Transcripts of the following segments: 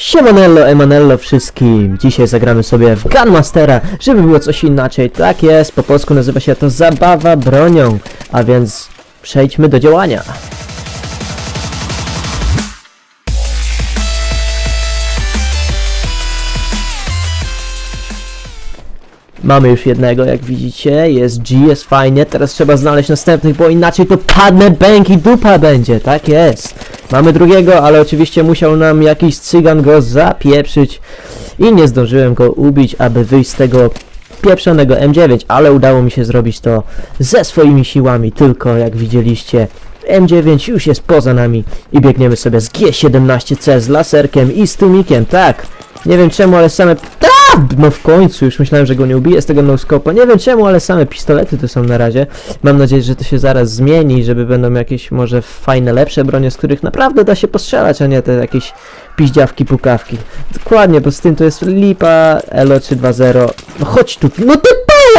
Siemanello, emanello wszystkim! Dzisiaj zagramy sobie w Gunmastera, żeby było coś inaczej. Tak jest, po polsku nazywa się to zabawa bronią. A więc przejdźmy do działania. Mamy już jednego, jak widzicie, jest G, jest fajnie, teraz trzeba znaleźć następnych, bo inaczej to padnę bęk i dupa będzie, tak jest. Mamy drugiego, ale oczywiście musiał nam jakiś cygan go zapieprzyć i nie zdążyłem go ubić, aby wyjść z tego pieprzonego M9, ale udało mi się zrobić to ze swoimi siłami, tylko jak widzieliście M9 już jest poza nami i biegniemy sobie z G17C z laserkiem i z tłumikiem, tak. Nie wiem czemu, ale same... A! No w końcu, już myślałem, że go nie ubiję z tego no-scope'a. Nie wiem czemu, ale same pistolety to są na razie. Mam nadzieję, że to się zaraz zmieni, żeby będą jakieś może fajne, lepsze bronie, z których naprawdę da się postrzelać, a nie te jakieś piździawki, pukawki. Dokładnie, bo z tym to jest lipa Elo 320. No chodź tu, no ty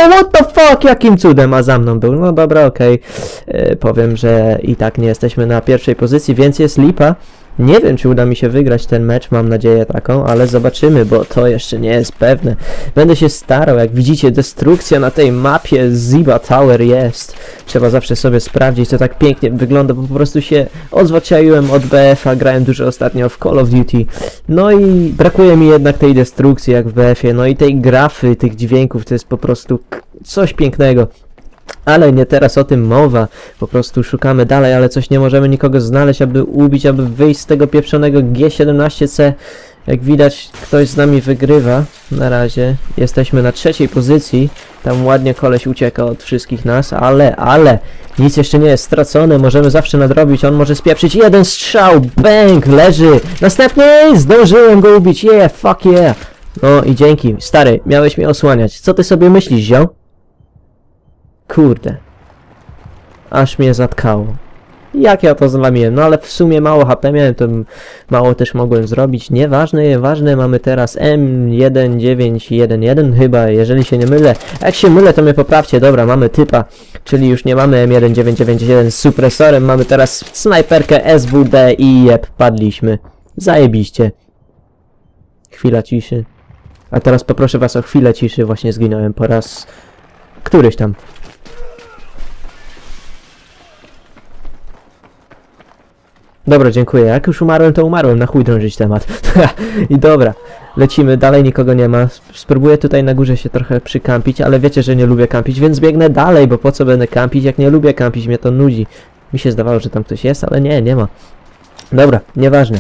what the fuck, jakim cudem, a za mną był. No dobra, okej. E, Powiem, że i tak nie jesteśmy na pierwszej pozycji, więc jest lipa. Nie wiem, czy uda mi się wygrać ten mecz, mam nadzieję taką, ale zobaczymy, bo to jeszcze nie jest pewne. Będę się starał, jak widzicie, destrukcja na tej mapie Ziba Tower jest. Trzeba zawsze sobie sprawdzić, to tak pięknie wygląda, bo po prostu się odzwyczaiłem od BF-a, grałem dużo ostatnio w Call of Duty. No i brakuje mi jednak tej destrukcji, jak w BF-ie, no i tej grafy, tych dźwięków, to jest po prostu coś pięknego. Ale nie teraz o tym mowa. Po prostu szukamy dalej, ale coś nie możemy nikogo znaleźć, aby ubić, aby wyjść z tego pieprzonego G17C. Jak widać, ktoś z nami wygrywa. Na razie jesteśmy na trzeciej pozycji. Tam ładnie koleś ucieka od wszystkich nas, ale, ale nic jeszcze nie jest stracone. Możemy zawsze nadrobić. On może spieprzyć jeden strzał. Bang! Leży. Następny! Zdążyłem go ubić. Yeah, fuck yeah. No i dzięki. Stary, miałeś mnie osłaniać. Co ty sobie myślisz, ziom? Kurde. Aż mnie zatkało. Jak ja to zlamiłem? No ale w sumie mało HP miałem, to mało też mogłem zrobić. Nieważne, ważne mamy teraz M1911 chyba, jeżeli się nie mylę. Jak się mylę, to mnie poprawcie. Dobra, mamy typa, czyli już nie mamy M1991 z supresorem, mamy teraz snajperkę SWD i jeb, padliśmy. Zajebiście. Chwila ciszy. A teraz poproszę was o chwilę ciszy, właśnie zginąłem po raz któryś tam. Dobra, dziękuję. Jak już umarłem, to umarłem. Na chuj drążyć temat. I dobra, lecimy. Dalej nikogo nie ma. Sp- Spróbuję tutaj na górze się trochę przykampić, ale wiecie, że nie lubię kampić, więc biegnę dalej, bo po co będę kampić, jak nie lubię kampić, mnie to nudzi. Mi się zdawało, że tam ktoś jest, ale nie, nie ma. Dobra, nieważne.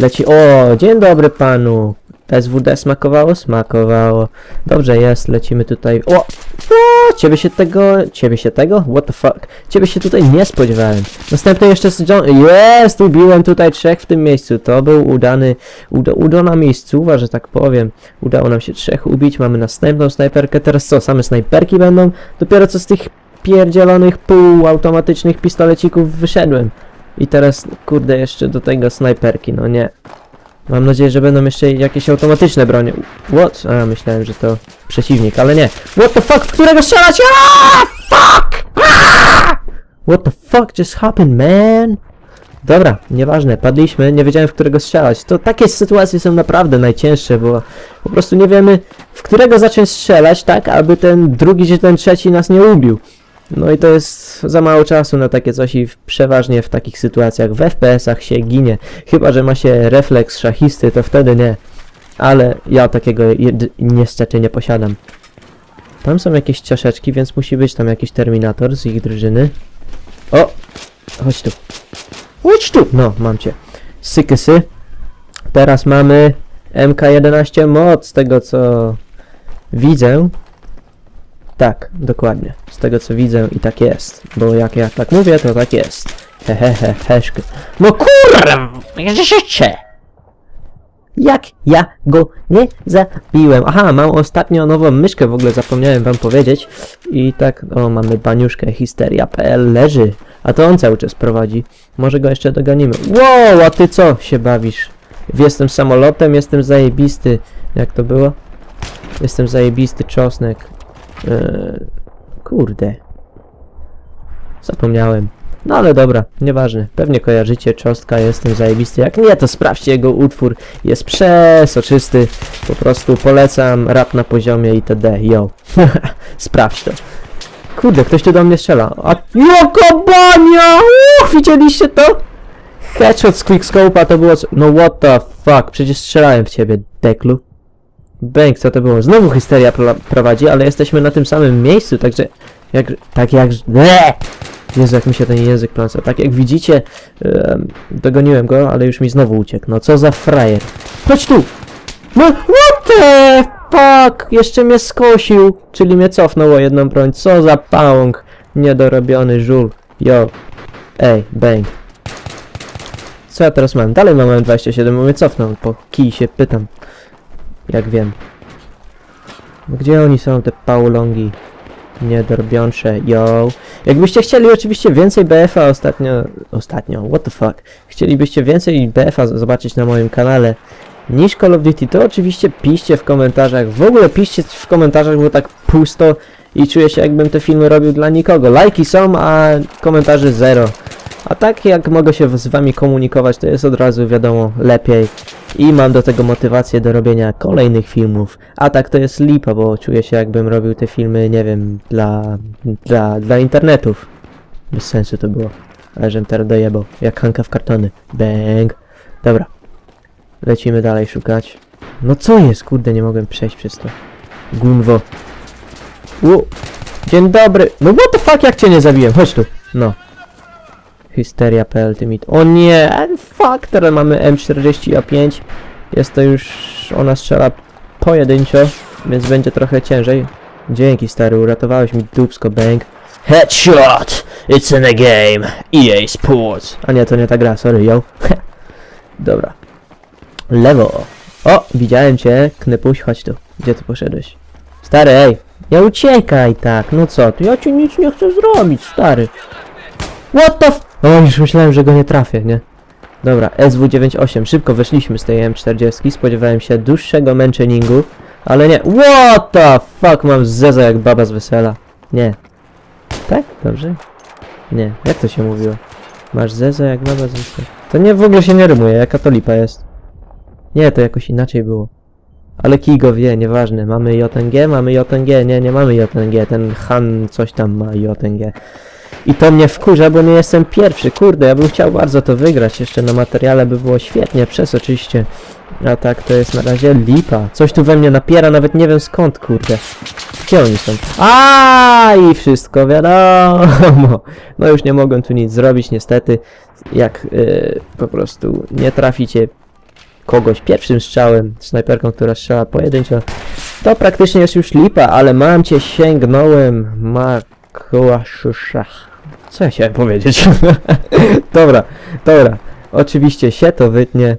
Leci... O, dzień dobry panu. SWD smakowało? Smakowało. Dobrze jest, lecimy tutaj. O! O! Ciebie się tego... Ciebie się tego? What the fuck? Ciebie się tutaj nie spodziewałem. Następny jeszcze z John... Jest! Ubiłem tutaj trzech w tym miejscu. To był udany... Uda, udana miejscowa, że tak powiem. Udało nam się trzech ubić. Mamy następną snajperkę. Teraz co? Same snajperki będą? Dopiero co z tych pierdzielonych półautomatycznych pistolecików wyszedłem. I teraz, kurde, jeszcze do tego snajperki, no nie. Mam nadzieję, że będą jeszcze jakieś automatyczne bronie. What? A, myślałem, że to przeciwnik, ale nie. What the fuck? W którego strzelać? Fuck! Aaaa! What the fuck just happened, man? Dobra, nieważne, padliśmy, nie wiedziałem w którego strzelać. To takie sytuacje są naprawdę najcięższe, bo po prostu nie wiemy w którego zacząć strzelać, tak, aby ten drugi czy ten trzeci nas nie ubił. No i to jest za mało czasu na takie coś i w- przeważnie w takich sytuacjach w FPS-ach się ginie. Chyba, że ma się refleks szachisty, to wtedy nie. Ale ja takiego niestety nie posiadam. Tam są jakieś ciaszeczki, więc musi być tam jakiś terminator z ich drużyny. O! Chodź tu. Chodź tu! No, mam cię. Sykysy. Teraz mamy MK11 mod, z tego co widzę. Tak, dokładnie. Z tego co widzę i tak jest. Bo jak ja tak mówię, to tak jest. Hehehe, heszky. No kurwa! Życie! Jak ja go nie zabiłem? Aha, mam ostatnio nową myszkę, w ogóle zapomniałem wam powiedzieć. I tak, o, mamy baniuszkę, histeria.pl leży. A to on cały czas prowadzi. Może go jeszcze doganimy. Wow, a ty co się bawisz? Jestem samolotem, jestem zajebisty. Jak to było? Jestem zajebisty czosnek. Eee, kurde. Zapomniałem. No ale dobra, nieważne. Pewnie kojarzycie Cząstka, jestem zajebisty. Jak nie, to sprawdźcie jego utwór. Jest przesoczysty. Po prostu polecam rap na poziomie itd. Yo. Sprawdź to. Kurde, ktoś tu do mnie strzela. A jaka bania! Uff, widzieliście to? Headshot z quickscope'a to było... No what the fuck, przecież strzelałem w ciebie, deklu. Bęk, co to było? Znowu hysteria pro prowadzi, ale jesteśmy na tym samym miejscu, także... Jak... Tak jak... Eee! Jezu, jak mi się ten język pląca. Tak jak widzicie, em, dogoniłem go, ale już mi znowu uciekł. No co za frajer. Chodź tu! No, what the fuck! Jeszcze mnie skosił, czyli mnie cofnął o jedną broń. Co za pałąk! Niedorobiony żul. Yo. Ej, bang. Co ja teraz mam? Dalej mam M27, bo mnie cofnął. Po kij się pytam. Jak wiem. Gdzie oni są, te pałolongi? Niedorbiącze, yo. Jakbyście chcieli oczywiście więcej BF-a ostatnio... Ostatnio, what the fuck. Chcielibyście więcej BF-a zobaczyć na moim kanale niż Call of Duty, to oczywiście piszcie w komentarzach. W ogóle piszcie w komentarzach, bo tak pusto i czuję się jakbym te filmy robił dla nikogo. Lajki są, a komentarzy zero. A tak jak mogę się z wami komunikować, to jest od razu wiadomo lepiej. I mam do tego motywację do robienia kolejnych filmów. A tak to jest lipa, bo czuję się jakbym robił te filmy, nie wiem, dla, dla, dla internetów. Bez sensu to było. Ale żem teraz dojebał. Jak Hanka w kartony. Bang. Dobra. Lecimy dalej szukać. No co jest? Kurde, nie mogłem przejść przez to. Gunwo. U. Dzień dobry. No what the fuck, jak cię nie zabiłem? Chodź tu. No. Hysteria.pl Ultimate. O nie, fuck, teraz mamy M40A5. Jest to już, ona strzela pojedynczo, więc będzie trochę ciężej. Dzięki stary, uratowałeś mi dupsko bang. Headshot! It's in a game. EA Sports. A nie, to nie ta gra, sorry, yo. Dobra. Lewo. O, widziałem cię, Knypuś, chodź tu. Gdzie ty poszedłeś? Stary, ej, nie uciekaj tak, no co ty, ja ci nic nie chcę zrobić, stary. What the f... O, już myślałem, że go nie trafię, nie? Dobra, SW98, szybko weszliśmy z tej M40, spodziewałem się dłuższego męczeningu, ale nie. What the fuck, mam zeza jak baba z wesela. Nie. Tak? Dobrze? Nie, jak to się mówiło? Masz zeza jak baba z wesela. To nie, w ogóle się nie rymuje, jaka to lipa jest. Nie, to jakoś inaczej było. Ale kij go wie, nieważne. Mamy JNG, mamy JNG, nie, nie mamy JNG. Ten Han coś tam ma JNG. I to mnie wkurza, bo nie jestem pierwszy. Kurde, ja bym chciał bardzo to wygrać. Jeszcze na materiale by było świetnie, przez oczywiście. A tak to jest na razie lipa. Coś tu we mnie napiera, nawet nie wiem skąd, kurde. Gdzie oni są? A i wszystko wiadomo. No już nie mogłem tu nic zrobić, niestety. Jak yy, po prostu nie traficie kogoś pierwszym strzałem, snajperką, która strzela pojedynczo, to praktycznie jest już lipa, ale mam cię, sięgnąłem, makuaszuszach. Co ja chciałem powiedzieć? dobra, dobra. Oczywiście się to wytnie.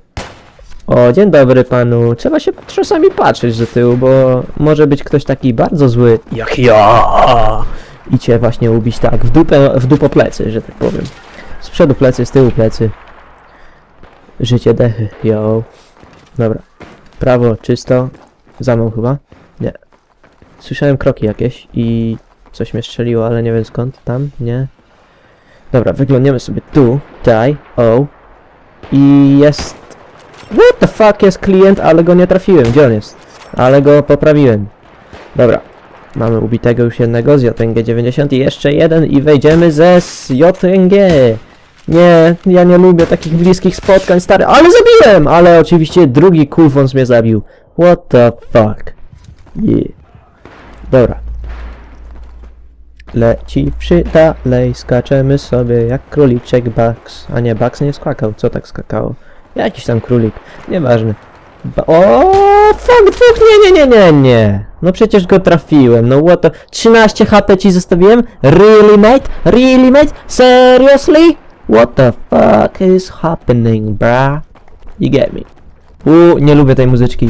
O, dzień dobry panu. Trzeba się czasami patrzeć do tyłu, bo może być ktoś taki bardzo zły, jak ja. I cię właśnie ubić tak, w dupę, w dupo plecy, że tak powiem. Z przodu plecy, z tyłu plecy. Życie dechy, yo. Dobra. Prawo czysto. Za mną chyba? Nie. Słyszałem kroki jakieś i coś mnie strzeliło, ale nie wiem skąd. Tam? Nie. Dobra, wyglądniemy sobie tu. Tutaj. O. I jest... What the fuck jest klient, ale go nie trafiłem. Gdzie on jest? Ale go poprawiłem. Dobra. Mamy ubitego już jednego z JNG 90 i jeszcze jeden i wejdziemy ze s JNG. Nie, ja nie lubię takich bliskich spotkań, stary, ale zabiłem! Ale oczywiście drugi kulfons mnie zabił. What the fuck? Yeah. Dobra. Leci przy dalej, skaczemy sobie jak króliczek Bugs. A nie, Bugs nie skakał, co tak skakało? Jakiś tam królik, nieważne. Ba o, fuck, dwóch, nie, nie, nie, nie, nie. No przecież go trafiłem, no what the... 13 HP ci zostawiłem? Really, mate? Really, mate? Seriously? What the fuck is happening, bruh? You get me. U, nie lubię tej muzyczki.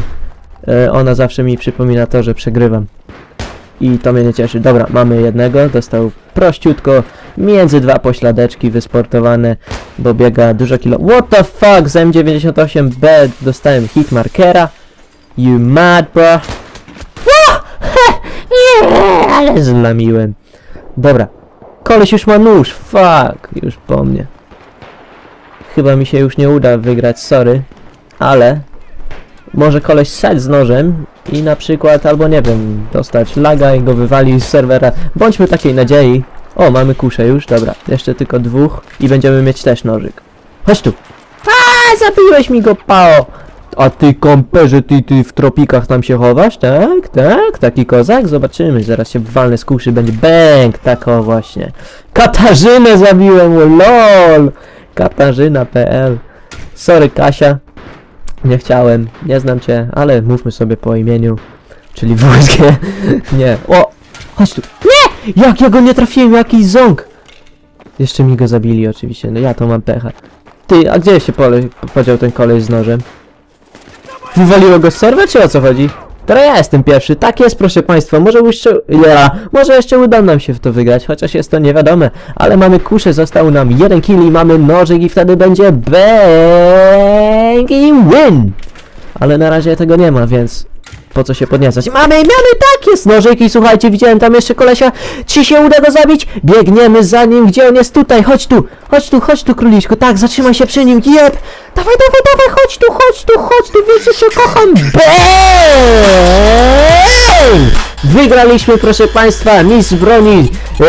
E, ona zawsze mi przypomina to, że przegrywam. I to mnie nie cieszy. Dobra, mamy jednego, dostał prościutko, między dwa pośladeczki wysportowane, bo biega dużo kilo. What the fuck, z M98B dostałem hit markera. You mad, bro? Nie, ale zlamiłem. Dobra, koleś już ma nóż, fuck, już po mnie. Chyba mi się już nie uda wygrać, sorry, ale może koleś sać z nożem i na przykład, albo nie wiem, dostać laga i go wywali z serwera. Bądźmy takiej nadziei. O, mamy kuszę już, dobra, jeszcze tylko dwóch i będziemy mieć też nożyk. Chodź tu. A, zabiłeś mi go, pao! A ty komperze, ty, ty w tropikach tam się chowasz? Tak, tak, taki kozak? Zobaczymy, zaraz się walnę z kuszy, będzie bęk, tak o właśnie. Katarzynę zabiłem, lol! Katarzyna.pl Sorry Kasia, nie chciałem, nie znam cię, ale mówmy sobie po imieniu, czyli WSG. nie, o, chodź tu. Nie! Jak ja go nie trafiłem, jakiś ząg! Jeszcze mi go zabili oczywiście, no ja to mam pecha. Ty, a gdzie się pole, podział ten koleś z nożem? Wywaliło go z serwa, czy o co chodzi? Teraz ja jestem pierwszy, tak jest proszę państwa, może jeszcze, ja, może jeszcze uda nam się w to wygrać, chociaż jest to niewiadome, ale mamy kuszę, został nam jeden kill i mamy nożyk i wtedy będzie bang i win! Ale na razie tego nie ma, więc po co się podniecać? Mamy, mamy, tak jest nożyk i słuchajcie, widziałem tam jeszcze kolesia, czy się uda go zabić? Biegniemy za nim, gdzie on jest tutaj, chodź tu, chodź tu, chodź tu króliczku, tak, zatrzymaj się przy nim, jeb! Dawaj, dawaj, dawaj, chodź tu, chodź tu, chodź tu, wiesz, że cię kocham, bang! Wygraliśmy, proszę Państwa, mistrz broni e,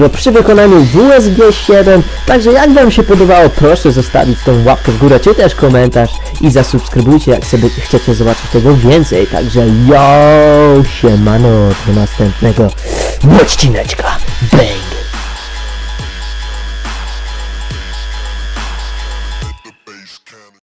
no, przy wykonaniu WSG 7. Także jak Wam się podobało, proszę zostawić tą łapkę w górę, czy też komentarz i zasubskrybujcie, jak sobie chcecie zobaczyć tego więcej. Także yo, siemano, do następnego odcineczka. Bang!